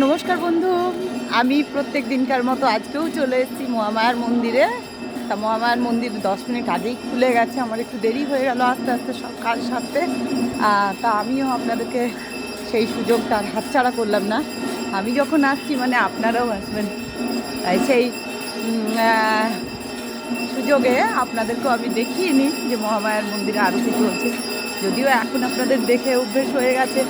নমস্কার বন্ধু। আমি প্রত্যেক দিনকার মতো আজকেও চলে এসেছি মহামায়ার মন্দিরে। তা মহামায়ার মন্দির দশ মিনিট আগেই খুলে গেছে, আমার একটু দেরি হয়ে গেল আস্তে আস্তে সব কাজ সারতে। তা আমিও আপনাদেরকে সেই সুযোগটা হাতছাড়া করলাম না। আমি যখন আসছি মানে আপনারাও আসবেন। তাই সেই সুযোগে আপনাদেরকেও আমি দেখিয়ে নিই যে মহামায়ার মন্দিরে আরও আরতি চলছে। যদিও এখন আপনাদের দেখে অভ্যেস হয়ে গেছে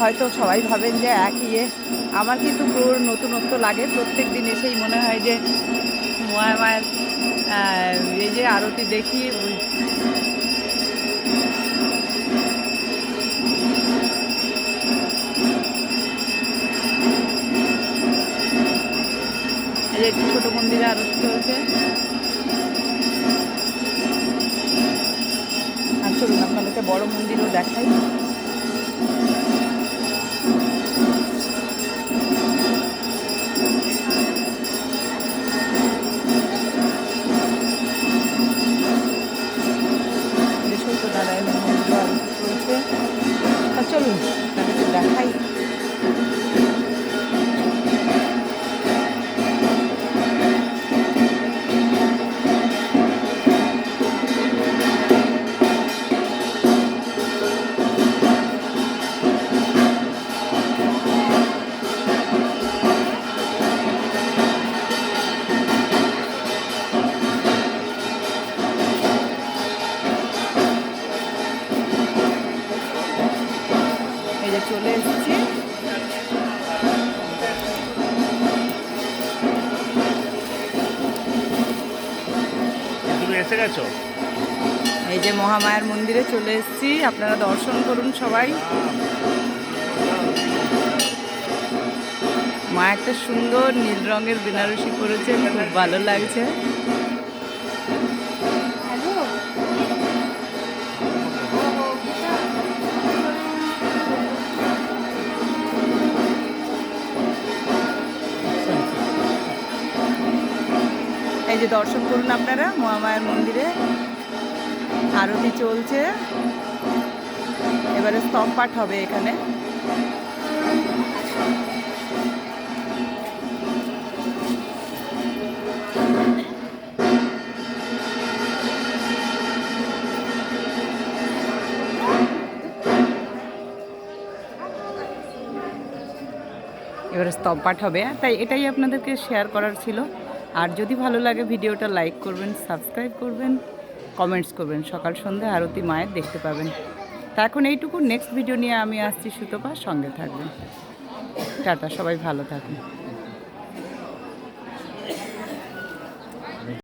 হয়তো সবাই ভাবেন যে একই ইয়ে। আমার কিন্তু পুরো নতুনত্ব লাগে। প্রত্যেক দিন এসেই মনে হয় যে মহামায়ার আহ, এই যে আরতি দেখি। যে একটু ছোটো মন্দিরে আরতি চলছে। আর চলুন আপনাদেরকে বড় মন্দিরও দেখাই। সত্যনারায়ণের মন্দির চলছে চলুন দেখাই। চলে এসেছি। তুমি এসে গেছো? এই যে মহামায়ার মন্দিরে চলে এসেছি। আপনারা দর্শন করুন সবাই। মা একটা সুন্দর নীল রঙের বেনারসি করেছে খুব ভালো লাগছে। এই যে দর্শন করুন আপনারা, মহামায়ার মন্দিরে। আরতি চলছে। এবারে স্তব পাঠ হবে এখানে। এবারে স্তব পাঠ হবে। তাই এটাই আপনাদেরকে শেয়ার করার ছিল। আর যদি ভালো লাগে ভিডিওটা লাইক করবেন, সাবস্ক্রাইব করবেন, কমেন্টস করবেন। সকাল সন্ধ্যা আরতি মায়ের দেখতে পাবেন। তা এখন এইটুকু। নেক্সট ভিডিও নিয়ে আমি আসছি সুতপা। সঙ্গে থাকবেন। টাটা, সবাই ভালো থাকুন।